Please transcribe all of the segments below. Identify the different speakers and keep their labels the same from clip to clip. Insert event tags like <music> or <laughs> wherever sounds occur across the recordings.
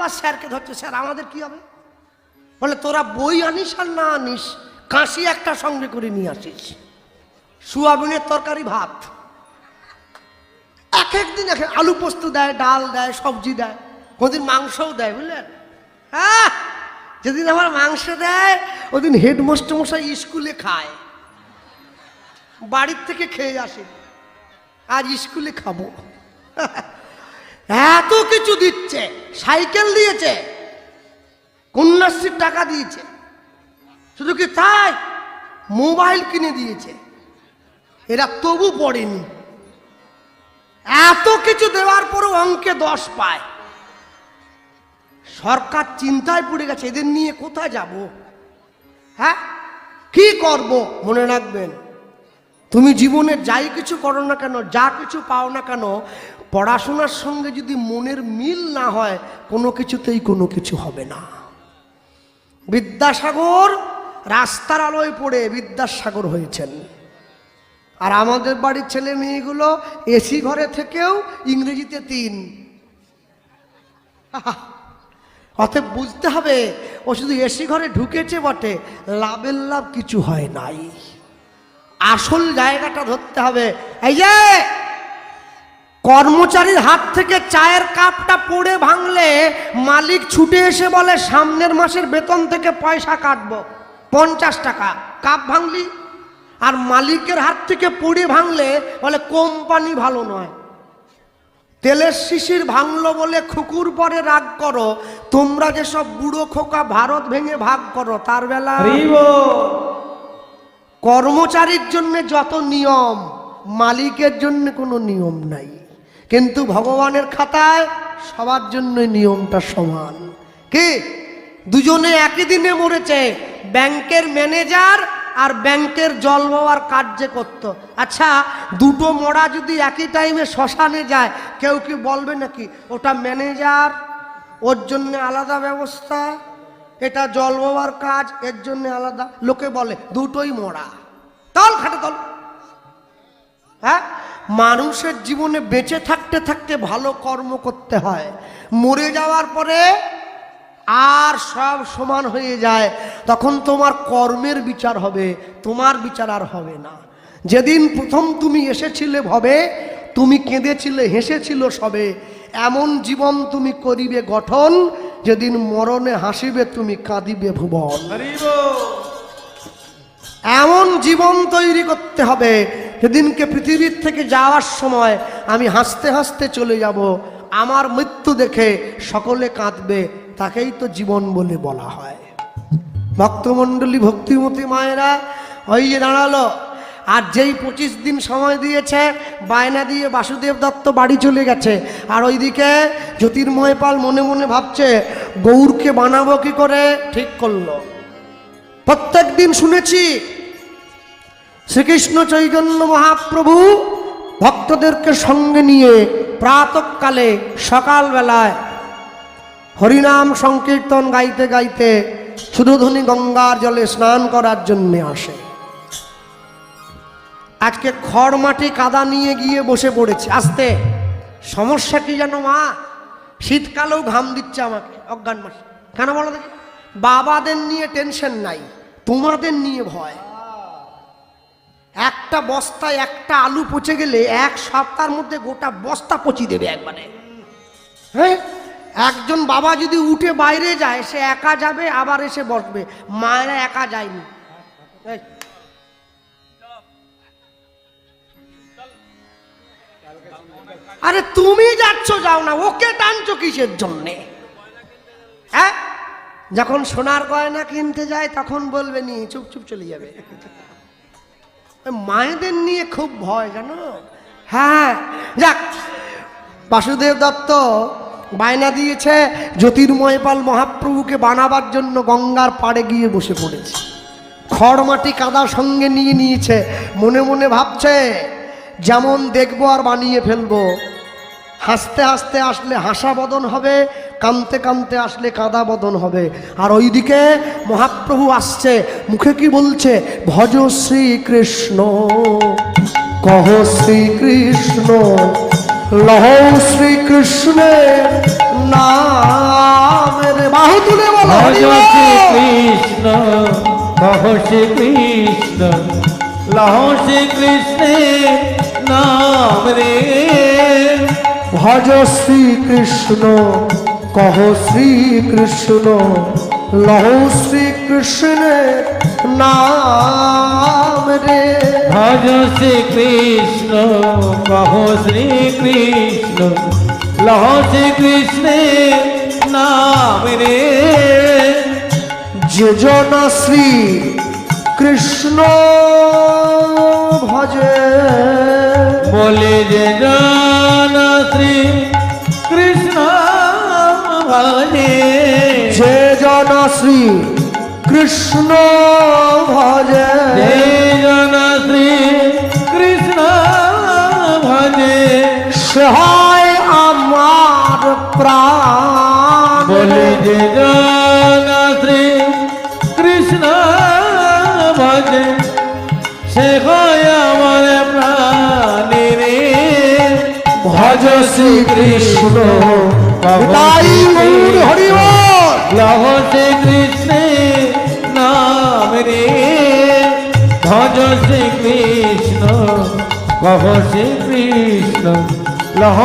Speaker 1: আবার স্যারকে ধরছে, স্যার, আমাদের কি হবে? বলে, তোরা বই আনিস আর না আনিস কাশি একটা সঙ্গে করে নিয়ে আসিস। সোয়াবিনের তরকারি, ভাত। এক একদিন এক আলু পোস্ত দেয়, ডাল দেয়, সবজি দেয় কোনদিন মাংসও দেয়, বুঝলেন? হ্যাঁ যেদিন আমার মাংস দেয়, ওদিন হেডমাস্টার মশাই স্কুলে খায়। বাড়ির থেকে খেয়ে আসে। আজ স্কুলে খাব। <laughs> এত কিছু দিচ্ছে, সাইকেল দিয়েছে, কন্যাশ্রীর টাকা দিয়েছে, শুধু কি তাই? মোবাইল কিনে দিয়েছে, এরা তবু পড়েনি। এত কিছু দেওয়ার পরও অঙ্কে দশ পায়। সরকার চিন্তায় পড়ে গেছে, এদের নিয়ে কোথায় যাব? হ্যাঁ? কি করব? মনে রাখবেন। তুমি জীবনে যাই কিছু করো না কেন, যা কিছু পাও না কেন, পড়াশোনার সঙ্গে যদি মনের মিল না হয়, কোনো কিছুতেই কোনো কিছু হবে না। বিদ্যাসাগর রাস্তার আলোয় পড়ে বিদ্যাসাগর হয়েছেন। আর আমাদের বাড়ির ছেলে মেয়েগুলো এসি ঘরে থেকেও ইংরেজিতে তিন। অতএব বুঝতে হবে, ও শুধু এসি ঘরে ঢুকেছে বটে, লাভের লাভ কিছু হয় নাই। আসল জায়গাটা ধরতে হবে। এই যে, কর্মচারীর হাত থেকে চায়ের কাপটা পড়ে ভাঙলে মালিক ছুটে এসে বলে, সামনের মাসের বেতন থেকে পয়সা কাটবো, পঞ্চাশ টাকা, কাপ ভাঙলি? আর মালিকের হাত থেকে পড়ে ভাঙলে বলে, কোম্পানি ভালো নয়। তেলের শিশির ভাঙলো বলে খুকুর পরে রাগ করো। তোমরা যেসব বুড়ো খোকা ভারত ভেঙে ভাগ করো, তার বেলা কর্মচারীর জন্য যত নিয়ম, মালিকের জন্য কোনো নিয়ম নাই। কিন্তু ভগবানের খাতায় সবার জন্য নিয়মটা সমান। কি? দুজনে একই দিনে মরেছে, ব্যাংকের ম্যানেজার আর ব্যাংকের জল বাবার কার্যে করত। আচ্ছা দুটো মরা যদি একই টাইমে শ্মশানে যায়, কেউ কি বলবে নাকি, ওটা ম্যানেজার, ওর জন্য আলাদা ব্যবস্থা, এটা জল বাবার কাজ, এর জন্য আলাদা? লোকে বলে, দুটোই মরা। তল খাটে তল হ্যাঁ? মানুষের জীবনে বেঁচে থাকতে থাকতে ভালো কর্ম করতে হয়। মরে যাওয়ার পরে আর সব সমান হয়ে যায়। তখন তোমার কর্মের বিচার হবে, তোমার বিচার আর হবে না। যেদিন প্রথম তুমি এসেছিলে ভবে, তুমি কেঁদেছিলে, হেসেছিল সবে। এমন জীবন তুমি করিবে গঠন, যেদিন মরণে হাসিবে, তুমি কাঁদিবে ভুবন। এমন জীবন তৈরি করতে হবে যেদিনকে পৃথিবীর থেকে যাওয়ার সময় আমি হাসতে হাসতে চলে যাব। আমার মৃত্যু দেখে সকলে কাঁদবে, তাকেই তো জীবন বলে বলা হয়। ভক্তমণ্ডলী, ভক্তিমতী মায়েরা, ওই যে দাঁড়াল, আর যেই পঁচিশ দিন সময় দিয়েছে, বায়না দিয়ে বাসুদেব দত্ত বাড়ি চলে গেছে। আর ওইদিকে জ্যোতির্ময় পাল মনে মনে ভাবছে, গৌরকে বানাবো কি করে? ঠিক করল। প্রত্যেক দিন শুনেছি শ্রীকৃষ্ণ চৈতন্য মহাপ্রভু ভক্তদেরকে সঙ্গে নিয়ে প্রাতকালে সকালবেলায় হরিনাম সংকীর্তন গাইতে গাইতে সুধুধনী গঙ্গার জলে স্নান করার জন্য আসে। আজকে খড় মাটি কাদা নিয়ে গিয়ে বসে পড়েছে। আসতে, সমস্যা কি জানো মা? শীতকালেও ঘাম দিচ্ছে আমাকে, অজ্ঞান মাসে কেন বলো দেখি? বাবাদের নিয়ে টেনশন নাই, তোমাদের নিয়ে ভয়। একটা বস্তায় একটা আলু পচে গেলে এক সপ্তাহের মধ্যে গোটা বস্তা পচি দেবে একবারে। হ্যাঁ? একজন বাবা যদি উঠে বাইরে যায়, সে একা যাবে, আবার এসে বসবে। মায়েরা একা যায়নি। আরে তুমি যাচ্ছ, যাও না, ওকে টানছো কিসের জন্যে? হ্যাঁ? যখন সোনার গয়না কিনতে যায়, তখন বলবে, নি, চুপ চুপ চলে যাবে। মায়েদের নিয়ে খুব ভয়, জানো? হ্যাঁ যাক। বাসুদেব দত্ত বায়না দিয়েছে, জ্যোতির্ময় পাল মহাপ্রভুকে বানাবার জন্য গঙ্গার পাড়ে গিয়ে বসে পড়েছে। খড় মাটি কাদা সঙ্গে নিয়ে নিয়েছে। মনে মনে ভাবছে, যেমন দেখব আর বানিয়ে ফেলব। হাসতে হাসতে আসলে হাসা বদন হবে কানতে কানতে আসলে কাদা বদন হবে। আর ওইদিকে মহাপ্রভু আসছে মুখে কি বলছে? ভজ শ্রীকৃষ্ণ কহ শ্রীকৃষ্ণ লহ শ্রীকৃষ্ণ নাম
Speaker 2: তুলে বলো। শ্রীকৃষ্ণ কহ শ্রীকৃষ্ণ লহ শ্রীকৃষ্ণের নাম রে।
Speaker 1: ভজ শ্রীকৃষ্ণ কহ শ্রীকৃষ্ণ লহ শ্রীকৃষ্ণের নাম রে।
Speaker 2: ভজ শ্রী কৃষ্ণ কহ শ্রী কৃষ্ণ লহ শ্রী কৃষ্ণের নাম রে।
Speaker 1: যে জন শ্রী কৃষ্ণ ভজে।
Speaker 2: শ্রী কৃষ্ণ ভজে।
Speaker 1: জন শ্রী কৃষ্ণ ভজে। সে হয় আমার প্রাণ।
Speaker 2: বলে যে জন শ্রী কৃষ্ণ ভজে সে হয় আমার প্রাণী
Speaker 1: ভজ শ্রীকৃষ্ণ তাই গৌর হরিবল।
Speaker 2: লহ ভজ শ্রী কৃষ্ণ, কহ লহ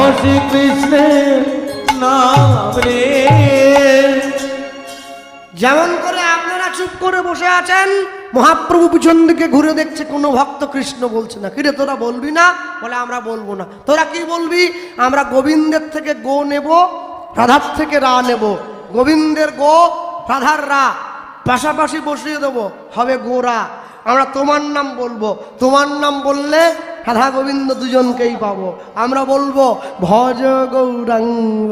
Speaker 2: নাম রে।
Speaker 1: যেমন করে আপনারা চুপ করে বসে আছেন, মহাপ্রভু পিছন দিকে ঘুরে দেখছে, কোনো ভক্ত কৃষ্ণ বলছে না। কিরে, তোরা বলবি না? বলে, আমরা বলব না। তোরা কি বলবি? আমরা গোবিন্দের থেকে গো নেব, রাধার থেকে রা নেব। গোবিন্দের গো, রাধার রা। পাশাপাশি বসিয়ে দেবো, হবে গোরা। আমরা তোমার নাম বলব। তোমার নাম বললে রাধা গোবিন্দ দুজনকেই পাবো। আমরা বলব ভজ গৌরাঙ্গ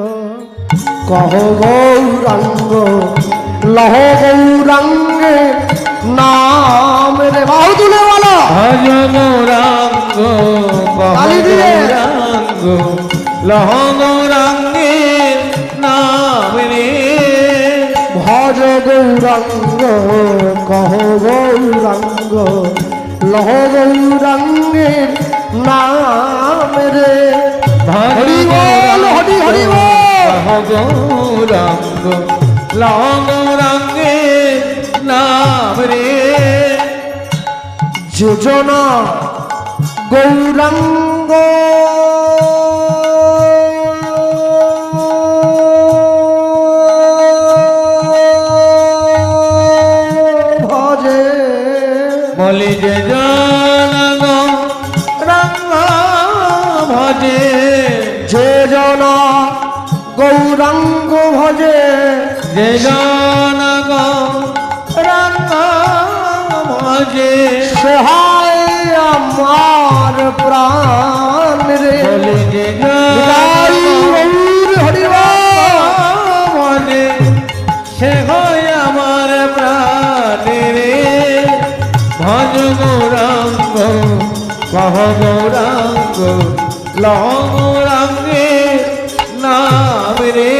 Speaker 1: কহ গৌরাঙ্গ লহ গৌরাঙ্গে নাম রে। বাহু তুলে বলো।
Speaker 2: ভজ গৌরাঙ্গ। গৌরাঙ্গ লহ গৌরাঙ্গে নাম রে।
Speaker 1: ভজ গৌরাঙ্গ কহ গৌরাঙ্গ লহ গৌরাঙ্গের নাম রে। হরি হরি হরি।
Speaker 2: গৌরাঙ্গ লহ গৌরাঙ্গে নাম রে।
Speaker 1: যোজনা গৌরাঙ্গ সে হয় আমার প্রাণ রে।
Speaker 2: ভজে সে হয় আমার প্রাণে রে। ভজ গৌরাঙ্গ কহ গৌরাঙ্গ লহ গৌরাঙ্গে নাম রে।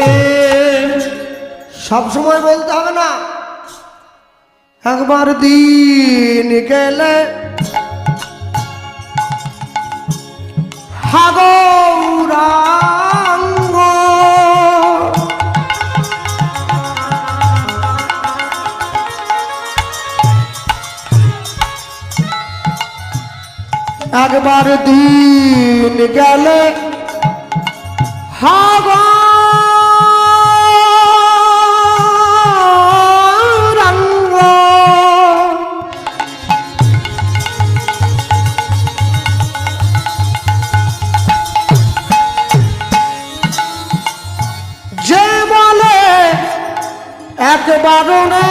Speaker 1: সব সময় বলতে হবে একবার দিন গেলে হাগৌরাঙ্গ। একবার দিন গেলে হাগরাঙ্গ। একবার রে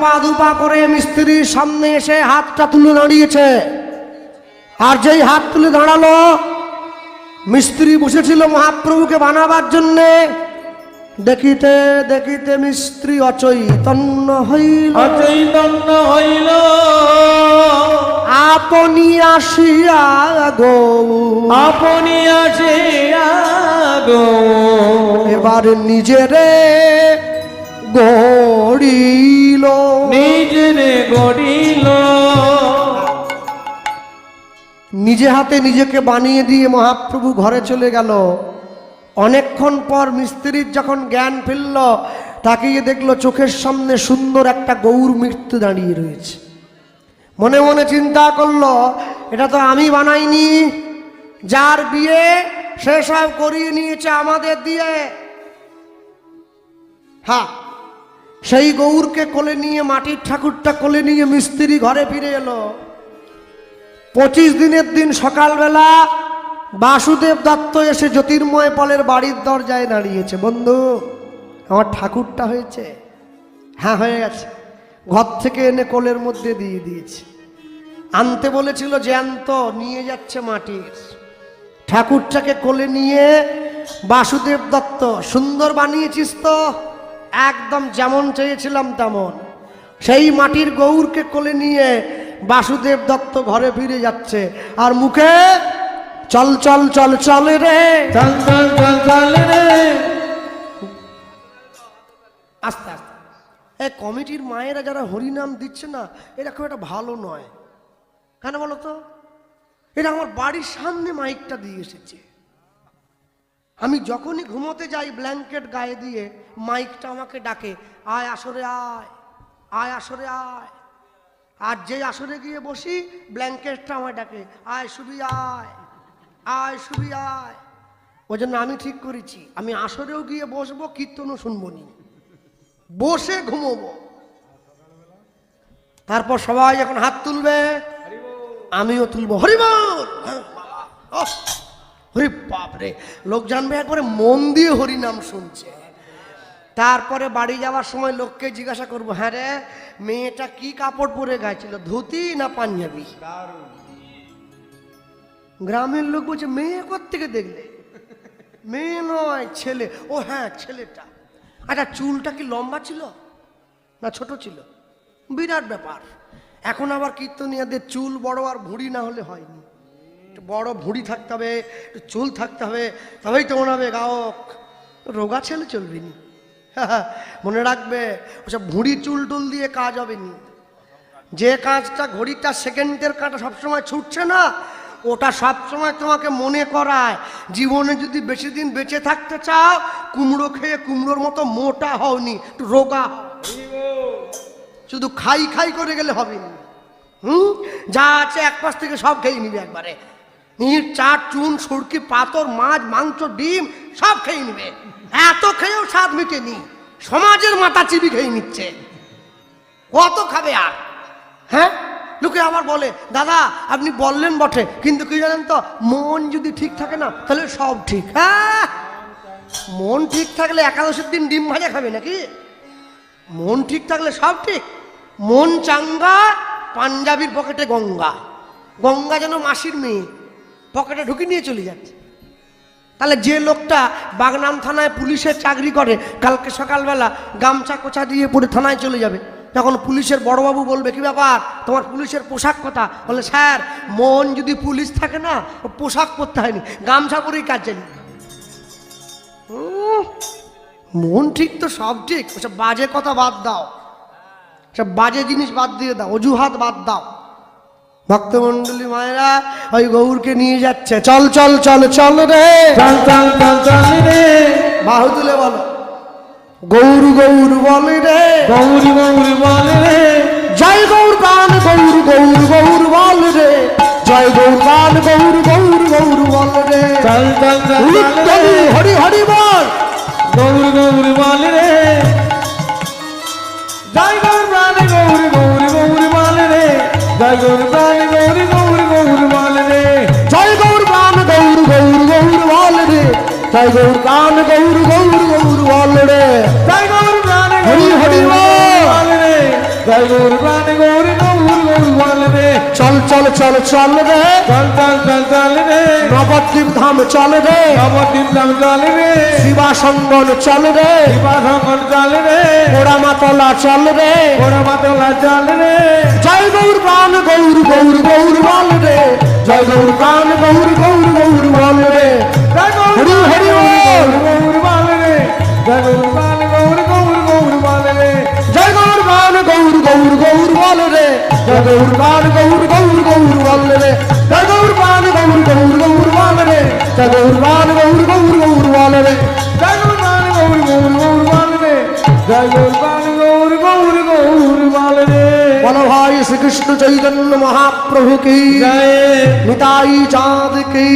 Speaker 1: পা দু পা করে মিস্ত্রির সামনে এসে হাতটা তুলে দাঁড়িয়েছে। আর যেই হাত তুলে দাঁড়াল মিস্ত্রি বসেছিল মহাপ্রভুকে বানাবার জন্যে। দেখিতে দেখিতে মিস্ত্রি অচৈতন্য হইল।
Speaker 2: অচৈতন্য হইল।
Speaker 1: আপনি আসিয়া গো।
Speaker 2: আপনি আসিয়া গো।
Speaker 1: এবার নিজেরে গড়িল।
Speaker 2: নিজরে গড়িল।
Speaker 1: নিজে হাতে নিজেকে বানিয়ে দিয়ে মহাপ্রভু ঘরে চলে গেল। অনেকক্ষণ পর মিস্ত্রির যখন জ্ঞান ফিরল তাকিয়ে দেখল চোখের সামনে সুন্দর একটা গৌর মৃত্যু দাঁড়িয়ে রয়েছে। মনে মনে চিন্তা করল এটা তো আমি বানাইনি। যার বিয়ে সে সব করিয়ে নিয়েছে আমাদের দিয়ে। হ্যাঁ সেই গৌরকে কোলে নিয়ে, মাটির ঠাকুরটা কোলে নিয়ে মিস্ত্রি ঘরে ফিরে এলো। পঁচিশ দিনের দিন সকালবেলা বাসুদেব দত্ত এসে জ্যোতির্ময় পলের বাড়ির দরজায় দাঁড়িয়েছে। বন্ধু, আমার ঠাকুরটা হয়েছে? হ্যাঁ হয়ে গেছে। ঘর থেকে এনে কোলের মধ্যে দিয়ে দিয়েছে। আনতে বলেছিল, জ্যান্ত, নিয়ে যাচ্ছে মাটির। ঠাকুরটাকে কোলে নিয়ে বাসুদেব দত্ত, সুন্দর বানিয়েছিস তো? একদম যেমন চেয়েছিলাম তেমন। সেই মাটির গৌরকে কোলে নিয়ে বাসুদেব দত্ত ঘরে ফিরে যাচ্ছে। আর মুখে চল চল চল চল রে।
Speaker 2: চল চল চল চল রে।
Speaker 1: আস্তে আস্তে। এই কমিটির মায়েরা যারা হরিনাম দিচ্ছে না এটা খুব একটা ভালো নয়। কেন বলো তো? এটা আমার বাড়ির সামনে মাইকটা দিয়ে এসেছে। আমি যখনই ঘুমোতে যাই ব্ল্যাঙ্কেট গায়ে দিয়ে মাইকটা আমাকে ডাকে আয় আসরে আয় আয় আসরে আয়। আর যে আসরে গিয়ে বসি ব্ল্যাঙ্কেটটা আমায় ডাকে আয় শুবি আয় আয় শুবি আয়। ওই জন্য আমি ঠিক করেছি আমি আসরেও গিয়ে বসবো কীর্তনও শুনব নি। বসে ঘুমোবো। তারপর সবাই যখন হাত তুলবে আমিও তুলবো। হরিবল! হরি বাপরে লোক জানবে একবারে মন দিয়ে হরিনাম শুনছে। তারপরে বাড়ি যাওয়ার সময় লোককে জিজ্ঞাসা করব হ্যাঁ রে, মেয়েটা কি কাপড় পরে গেছিল ধুতি না পাঞ্জাবি? গ্রামের লোক বলছে, মেয়ে থেকে দেখলে? মেয়ে নয়, ছেলে। ও হ্যাঁ ছেলেটা। আচ্ছা চুলটা কি লম্বা ছিল না ছোট ছিল? বিরাট ব্যাপার। এখন আবার কীর্তনিয়াদের চুল বড় আর ভুঁড়ি না হলে হয়নি। একটু বড় ভুঁড়ি থাকতে হবে একটু চুল থাকতে হবে, তবেই তো মনে হবে গায়ক রোগা ছেলে চলবে নি। <laughs> মনে রাখবে, ওসব ভুঁড়ি চুল টুল দিয়ে কাজ হবে নি। যে কাজটা ঘড়িটা সেকেন্ডের কাঁটা সবসময় ছুটছে না, ওটা সবসময় তোমাকে মনে করায়। জীবনে যদি বেশি দিন বেঁচে থাকতে চাও, কুমড়ো খেয়ে কুমড়োর মতো মোটা হওনি একটু রোগা। শুধু খাই খাই করে গেলে হবে না। হুম? যা আছে এক পাশ থেকে সব খেয়ে নিবে একবারে। নির চাট, চুন, সুরকি পাথর মাছ, মাংস, ডিম, সব খেয়ে নিবে। এত খেয়েও স্বাদ মিটেনি। সমাজের মাথা চিবি খেয়ে নিচ্ছে। কত খাবে আর? হ্যাঁ? লোকে আবার বলে, দাদা, আপনি বললেন বটে, কিন্তু কি জানেন তো, মন যদি ঠিক থাকে না, তাহলে সব ঠিক। হ্যাঁ? মন ঠিক থাকলে একাদশের দিন ডিম ভাজা খাবে নাকি? মন ঠিক থাকলে সব ঠিক। মন চাঙ্গা, পাঞ্জাবির পকেটে গঙ্গা। গঙ্গা যেন মাসির মেয়ে। পকেটে ঢুকে নিয়ে চলে যাচ্ছে। তাহলে যে লোকটা বাগনান থানায় পুলিশের চাকরি করে, কালকে সকালবেলা গামছা কোচা দিয়ে পরে থানায় চলে যাবে। তখন পুলিশের বড়বাবু বলবে, কি ব্যাপার? তোমার পুলিশের পোশাক কথা? বলে, স্যার, মন যদি পুলিশ থাকে না পোশাক পরতে হয়নি, গামছা পরেই কাজ জানি মন ঠিক তো সব ঠিক, ওসব বাজে কথা বাদ দাও। সব বাজে জিনিস বাদ দিয়ে দাও, অজুহাত বাদ দাও। ভক্তমণ্ডলী মায়েরা ওই গৌরকে নিয়ে যাচ্ছে। চল চল চল চল রে।
Speaker 2: চল চল চল চল রে।
Speaker 1: বাহু তুলে বলো। গৌর গৌর বলে রে।
Speaker 2: গৌরী গৌরী বল রে।
Speaker 1: জয় গৌর গান গৌর গৌর গৌর বল রে। জয় গৌর গান গৌর গৌর গৌর বল রে।
Speaker 2: চল চল চল চল
Speaker 1: উত্তম
Speaker 2: রে।
Speaker 1: হরি হরি বল।
Speaker 2: গৌরী গৌরী বল রে। গৌর
Speaker 1: গান গৌর গৌর গৌর বল রে জয় গৌর
Speaker 2: প্রাণ
Speaker 1: হরি হরি বল।
Speaker 2: বল। জয় গৌর প্রাণ গৌর গৌর গৌর বল রে
Speaker 1: চল চল চল চল রে।
Speaker 2: চল চল চল চল রে।
Speaker 1: নবদ্বীপ ধাম চল রে।
Speaker 2: নবদ্বীপ ধাম চল রে।
Speaker 1: শিবাসঙ্গন চল রে।
Speaker 2: শিবাশঙ্কর চল রে।
Speaker 1: পোড়ামাতলা চল রে।
Speaker 2: বড় মাতলা চল রে।
Speaker 1: জয় গৌর প্রাণ গৌর গৌর গৌর বল রে জয় গৌর প্রাণ গৌর গৌর গৌর বল রে হরি হরি বল।
Speaker 2: গৌর বল রে। জয় গৌর প্রাণ গৌর গৌর গৌর বল রে।
Speaker 1: জয় গৌর প্রাণ গৌর গৌর গৌর বল রে। জয় গৌর প্রাণ গৌর গৌর গৌর বল রে। চৈতন্য মহাপ্রভু কি? নিতাই চাঁদ কি।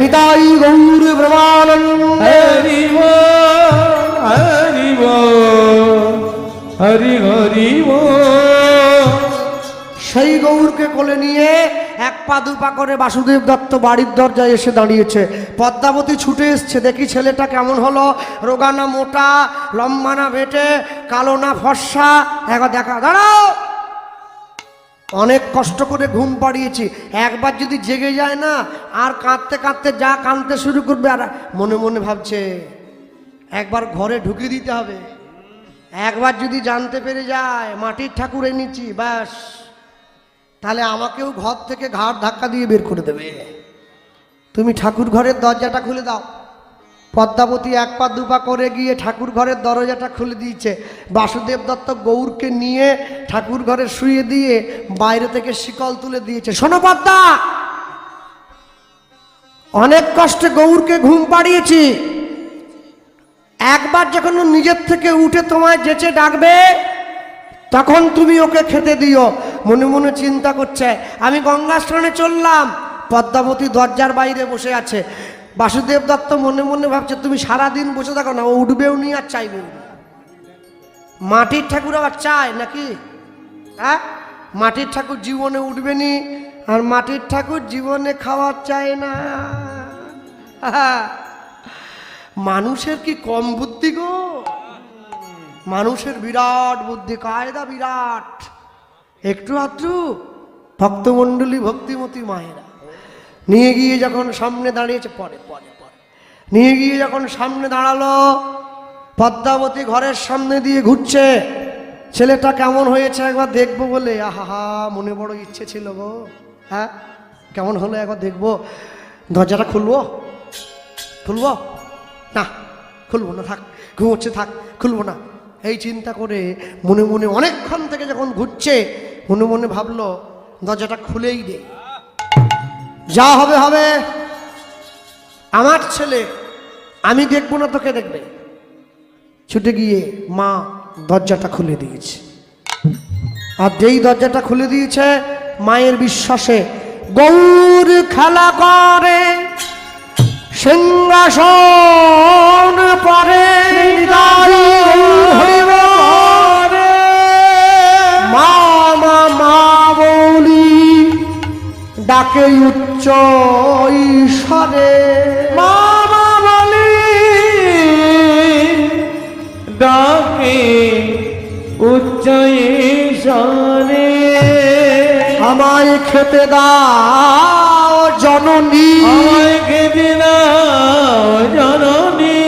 Speaker 1: নিতাই গৌর ব্রহ্মানন্দ।
Speaker 2: হরি হরি হরি হরি
Speaker 1: সেই গৌরকে কোলে নিয়ে এক পা দু পা করে বাসুদেব দত্ত বাড়ির দরজায় এসে দাঁড়িয়েছে। পদ্মাবতী ছুটে এসছে দেখি ছেলেটা কেমন হলো? রোগানা মোটা লম্বা না বেটে কালো না ফর্সা। একবার দেখা দাঁড়াও! অনেক কষ্ট করে ঘুম পাড়িয়েছি। একবার যদি জেগে যায় না, আর কাঁদতে কাঁদতে যা কাঁদতে শুরু করবে, আর মনে মনে ভাবছে, একবার ঘরে ঢুকিয়ে দিতে হবে। একবার যদি জানতে পেরে যায়, মাটির ঠাকুর এনেছি, ব্যাস। তাহলে আমাকেও ঘর থেকে ঘাট ধাক্কা দিয়ে বের করে দেবে। তুমি ঠাকুর ঘরের দরজাটা খুলে দাও। পদ্মাবতী এক পা দুপা করে গিয়ে ঠাকুর ঘরের দরজাটা খুলে দিয়েছে। বাসুদেব দত্ত গৌরকে নিয়ে ঠাকুর ঘরে শুয়ে দিয়ে বাইরে থেকে শিকল তুলে দিয়েছে। শোনো পদ্মা! অনেক কষ্টে গৌরকে ঘুম পাড়িয়েছি। একবার যখন ও নিজের থেকে উঠে তোমায় যেচে ডাকবে, তখন তুমি ওকে খেতে দিও। মনে মনে চিন্তা করছে, আমি গঙ্গা স্নানে চললাম। পদ্মাবতী দরজার বাইরে বসে আছে। বাসুদেব দত্ত মনে মনে ভাবছে, তুমি সারা দিন বসে থাকো না, ও উঠবেও নি আর চাইবেও নি। মাটির ঠাকুর আবার চায় নাকি? হ্যাঁ? মাটির ঠাকুর জীবনে উঠবে নি আর মাটির ঠাকুর জীবনে খাওয়ার চায় না। <laughs> মানুষের কি কম বুদ্ধি গো? মানুষের বিরাট বুদ্ধি, কায়দা বিরাট। একটু আধটু ভক্তমণ্ডলী ভক্তিমতী মায়েরা। নিয়ে গিয়ে যখন সামনে দাঁড়িয়েছে, পরে পরে পরে। নিয়ে গিয়ে যখন সামনে দাঁড়াল, পদ্মাবতী ঘরের সামনে দিয়ে ঘুরছে, ছেলেটা কেমন হয়েছে একবার দেখব বলে, আহা মনে বড় ইচ্ছে ছিল গো। হ্যাঁ কেমন হলো একবার দেখব? দরজাটা খুলবো? খুলবো? না খুলবো না, থাক, ঘুমোচ্ছে, থাক, খুলবো না। এই চিন্তা করে মনে মনে অনেকক্ষণ থেকে যখন ঘুরছে, মনে মনে ভাবলো, দরজাটা খুলেই দে যা হবে হবে। আমার ছেলে, আমি দেখব না তোকে দেখবে। ছুটে গিয়ে মা দরজাটা খুলে দিয়েছে। আর যেই দরজাটা খুলে দিয়েছে, মায়ের বিশ্বাসে গৌর খেলা করে, সিংহাসন পরে। নিতাই ডাকে উচ্চ ঈশ্বরে।
Speaker 2: মামা বলি ডাকে উচ্চ ঈশ্বরে।
Speaker 1: আমায় খেতে দাও জননী।
Speaker 2: আমায় খেতে দাও জননী।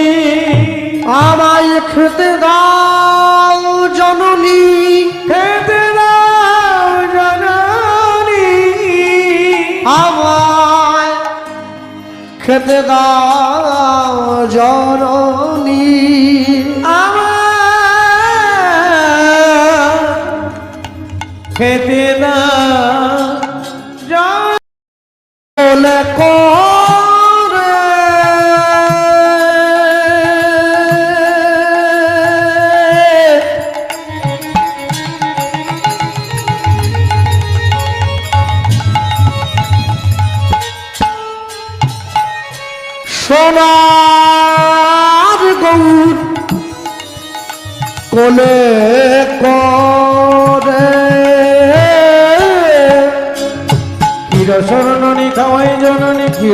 Speaker 1: আমায় খেতে দাও
Speaker 2: খেতে দাও জননী।
Speaker 1: খেতে দাও
Speaker 2: জন
Speaker 1: বলে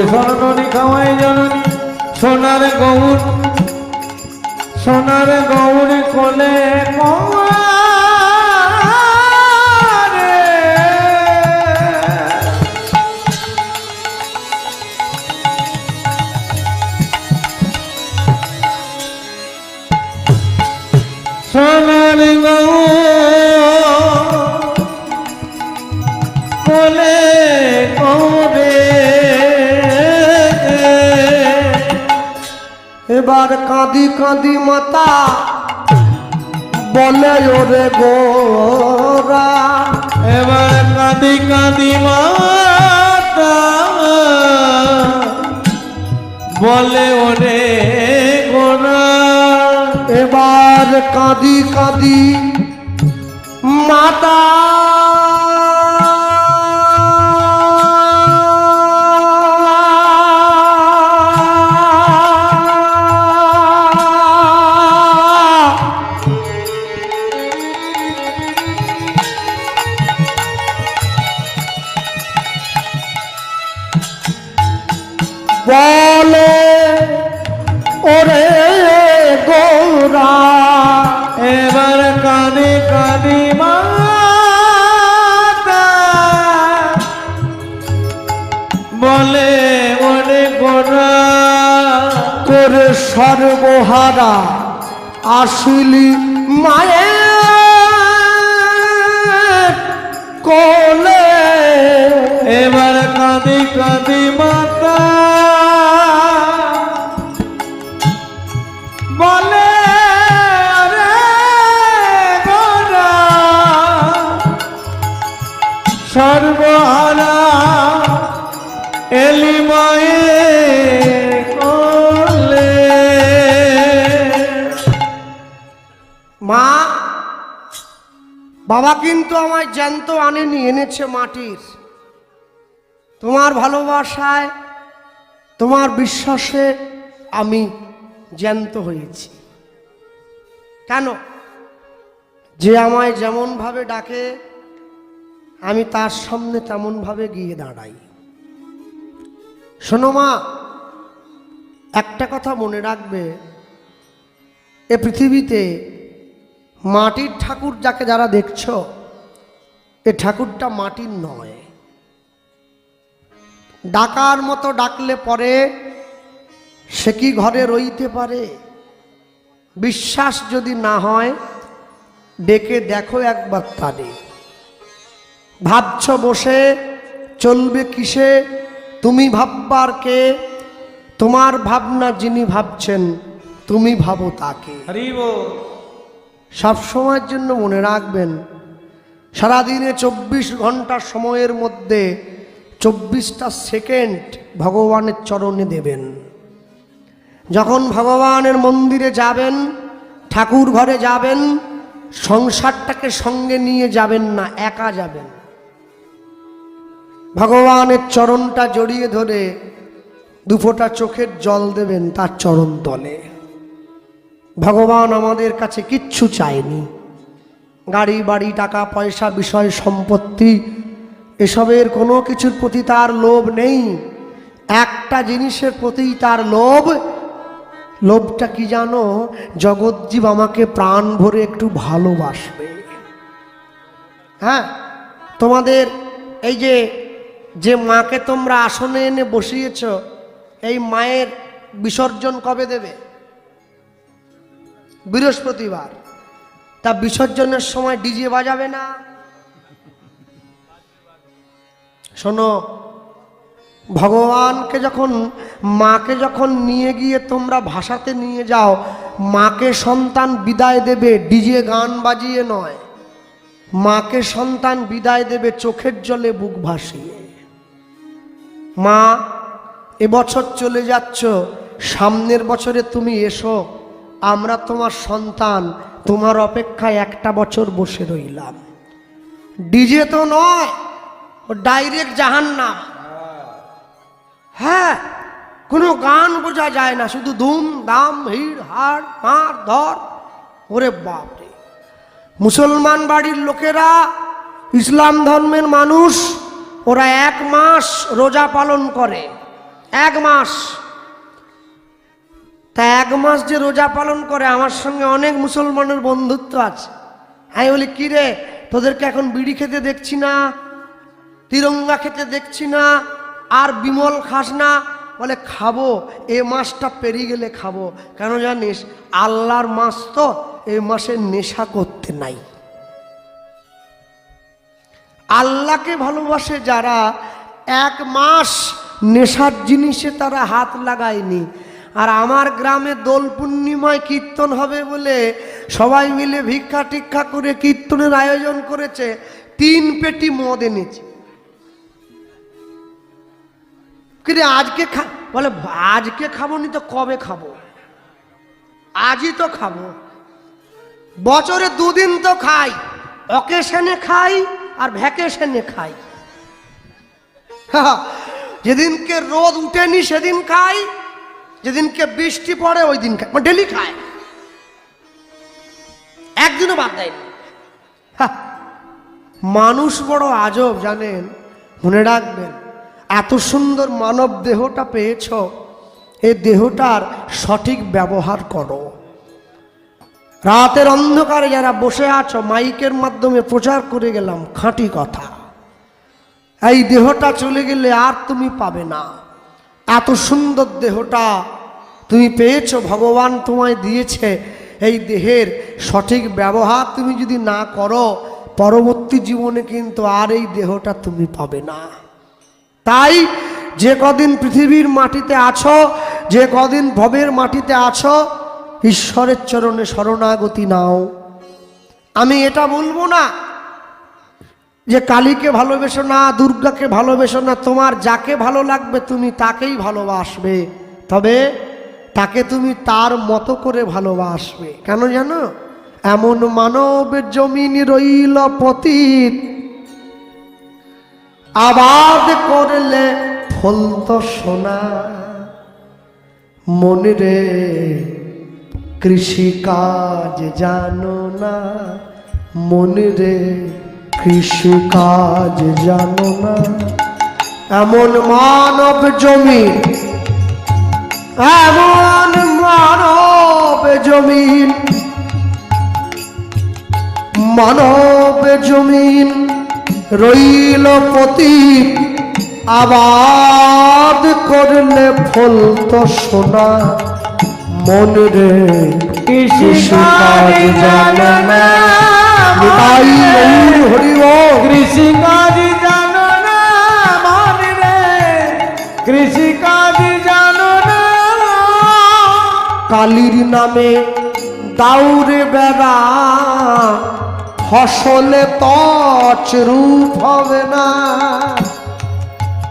Speaker 2: স্বর্ণনি খাওয়াই জননী সোনার গৌর সোনার গৌর কোলে সোনার গৌর
Speaker 1: এবার কাঁদি কাঁদি মাতা। বলে ওরে গোরা।
Speaker 2: এবার কাঁদি কাঁদি মাতা। বলে ওরে গোরা।
Speaker 1: এবার কাঁদি কাঁদি মাতা। বলে, ওরে গোরা,
Speaker 2: এবার কাঁদি কাঁদি মাতা। বলে, ওরে গোরা
Speaker 1: করে সর্বহারা আসিলি মায়ের কোলে।
Speaker 2: এবার কাঁদি কাঁদি মাতা।
Speaker 1: বাবা কিন্তু আমায় জ্যান্ত আনেনি, এনেছে মাটির। তোমার ভালোবাসায়, তোমার বিশ্বাসে আমি জ্যান্ত হয়েছি। কেন? যে আমায় যেমনভাবে ডাকে, আমি তার সামনে তেমনভাবে গিয়ে দাঁড়াই। শোনো মা, একটা কথা মনে রাখবে। এ পৃথিবীতে মাটির ঠাকুর যাকে যারা দেখছ, এ ঠাকুরটা মাটির নয়। ডাকার মতো ডাকলে পরে, সে কি ঘরে রইতে পারে? বিশ্বাস যদি না হয়, ডেকে দেখো একবার তারে। ভাবছ বসে, চলবে কিসে? তুমি ভাববার কে? তোমার ভাবনা যিনি ভাবছেন, তুমি ভাবো তাকে।
Speaker 2: হরিব
Speaker 1: সব সময়ের জন্য মনে রাখবেন, সারাদিনে চব্বিশ ঘণ্টার সময়ের মধ্যে চব্বিশটা সেকেন্ড ভগবানের চরণে দেবেন। যখন ভগবানের মন্দিরে যাবেন, ঠাকুর ঘরে যাবেন, সংসারটাকে সঙ্গে নিয়ে যাবেন না, একা যাবেন। ভগবানের চরণটা জড়িয়ে ধরে দুফোটা চোখের জল দেবেন তার চরণ তলে। ভগবান আমাদের কাছে কিচ্ছু চায়নি। গাড়ি, বাড়ি, টাকা, পয়সা, বিষয়, সম্পত্তি, এসবের কোনো কিছুর প্রতি তার লোভ নেই। একটা জিনিসের প্রতি তার লোভ, লোভটা কি জানো? জগৎজীব আমাকে প্রাণ ভরে একটু ভালোবাসবে। হ্যাঁ তোমাদের এই যে যে মাকে তোমরা আসনে এনে বসিয়েছ, এই মায়ের বিসর্জন কবে দেবে? বৃহস্পতিবার। তা বিসর্জনের সময় ডিজে বাজাবে না? শোনো, ভগবানকে যখন, মাকে যখন নিয়ে গিয়ে তোমরা ভাষাতে নিয়ে যাও, মাকে সন্তান বিদায় দেবে ডিজে গান বাজিয়ে নয়। মাকে সন্তান বিদায় দেবে চোখের জলে বুক ভাসিয়ে। মা, এবছর চলে যাচ্ছ, সামনের বছরে তুমি এসো আমরা তোমার সন্তান, তোমার অপেক্ষায় একটা বছর বসে রইলাম। ডিজে তো নয় ডাইরেক্ট জাহান্নাম। হ্যাঁ কোনো গান বোঝা যায় না, শুধু ধুম, দাম হিড় হাড়, মার, ধর। ওরে বাপরে। মুসলমান বাড়ির লোকেরা, ইসলাম ধর্মের মানুষ, ওরা এক মাস রোজা পালন করে। এক মাস। তা এক মাস যে রোজা পালন করে, আমার সঙ্গে অনেক মুসলমানের বন্ধুত্ব আছে। আমি বলি কিরে তোদেরকে এখন বিড়ি খেতে দেখছি না? তিরঙ্গা খেতে দেখছি না? আর বিমল খাস না? বলে, খাব, এ মাসটা পেরিয়ে গেলে খাব। কেন জানিস, আল্লাহর মাস তো এ মাসে নেশা করতে নাই। আল্লাহকে ভালোবাসে যারা, এক মাস নেশার জিনিসে তারা হাত লাগায়নি। আর আমার গ্রামে দোল পূর্ণিমায় কীর্তন হবে বলে সবাই মিলে ভিক্ষা টিক্ষা করে কীর্তনের আয়োজন করেছে। তিন পেটি মদ এনেছে। কিরে, আজকে খা, বলে, আজকে খাব নি তো কবে খাব? আজই তো খাব। বছরে দুদিন তো খাই। অকেশনে খাই আর ভ্যাকেশনে খাই। যেদিনকে রোদ উঠেনি সেদিন খাই। যেদিনকে বৃষ্টি পড়ে ওই দিন খাই ডেলি খায়। একদিনও বাদ দেয়নি মানুষ বড় আজব, জানেন? মনে রাখবেন, এত সুন্দর মানব দেহটা পেয়েছ এই দেহটার সঠিক ব্যবহার করো। রাতের অন্ধকারে যারা বসে আছো, মাইকের মাধ্যমে প্রচার করে গেলাম, খাঁটি কথা। এই দেহটা চলে গেলে আর তুমি পাবে না। এত সুন্দর দেহটা তুমি পেয়েছ, ভগবান তোমায় দিয়েছে। এই দেহের সঠিক ব্যবহার তুমি যদি না করো, পরবর্তী জীবনে কিন্তু আর এই দেহটা তুমি পাবে না। তাই যে কদিন পৃথিবীর মাটিতে আছো, যে কদিন ভবের মাটিতে আছো, ঈশ্বরের চরণে শরণাগতি নাও। আমি এটা বলব না। যে কালীকে ভালোবেসো না, দুর্গাকে ভালোবেসো না, তোমার যাকে ভালো লাগবে তুমি তাকেই ভালোবাসবে। তবে তাকে তুমি তার মতো করে ভালোবাসবে। কেন জানো? এমন মানব জমিন রইল পতীত। আবাদ করলে ফল তো সোনা। মনে রে কৃষিকাজ জানো না। মনে রে কৃষিকাজ জানো না? এমন মানব জমি এমন মানব জমিন মানব জমিন রইল পতি আবাদ করলে ফল তো সোনা। মন রে কৃষিকাজ জানে না। নিতাই গৌর হরি।
Speaker 2: কৃষিকাজ জানো না মান রে। কৃষিকাজ জানো না।
Speaker 1: কালীর নামে দাউরে বেড়া। ফসলে তচ রূপ হবে না।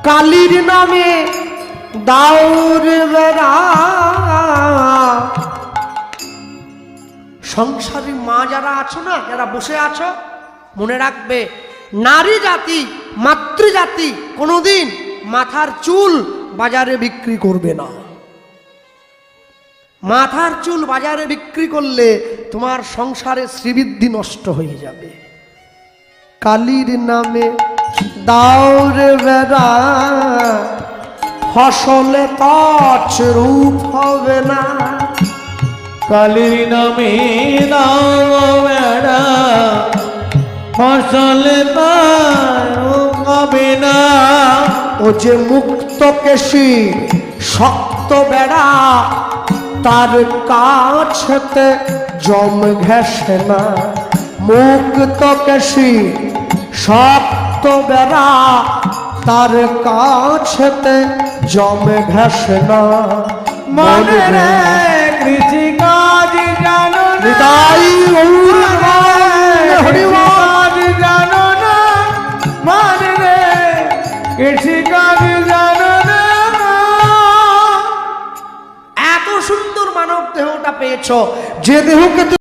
Speaker 1: কালীর নামে দাউরে বেড়া। সংসারী মা যারা আছো না, যারা বসে আছো, মনে রাখবে, নারী জাতি, মাতৃজাতি কোনোদিন মাথার চুল বাজারে বিক্রি করবে না। মাথার চুল বাজারে বিক্রি করলে তোমার সংসারে শ্রীবৃদ্ধি নষ্ট হয়ে যাবে। কালীর নামে দাউরে বেড়া, ফসলে তছ রূপ হবে না।
Speaker 2: কালীর নামে দাও বেড়া ফসলে হবে না
Speaker 1: ও যে মুক্ত কেশি শক্ত বেড়া তার কাছেতে জম ঘেসে না। মুক্ত কেশি শক্ত বেড়া তার কাছেতে জম ঘেসে না।
Speaker 2: মনে রে না
Speaker 1: নিতাই গৌর হরি বল।
Speaker 2: কৃষিকাজ জানো না। মনে রে কৃষিকাজ জানো না।
Speaker 1: এত সুন্দর মানব দেহটা পেয়েছ। যে দেহকে তুমি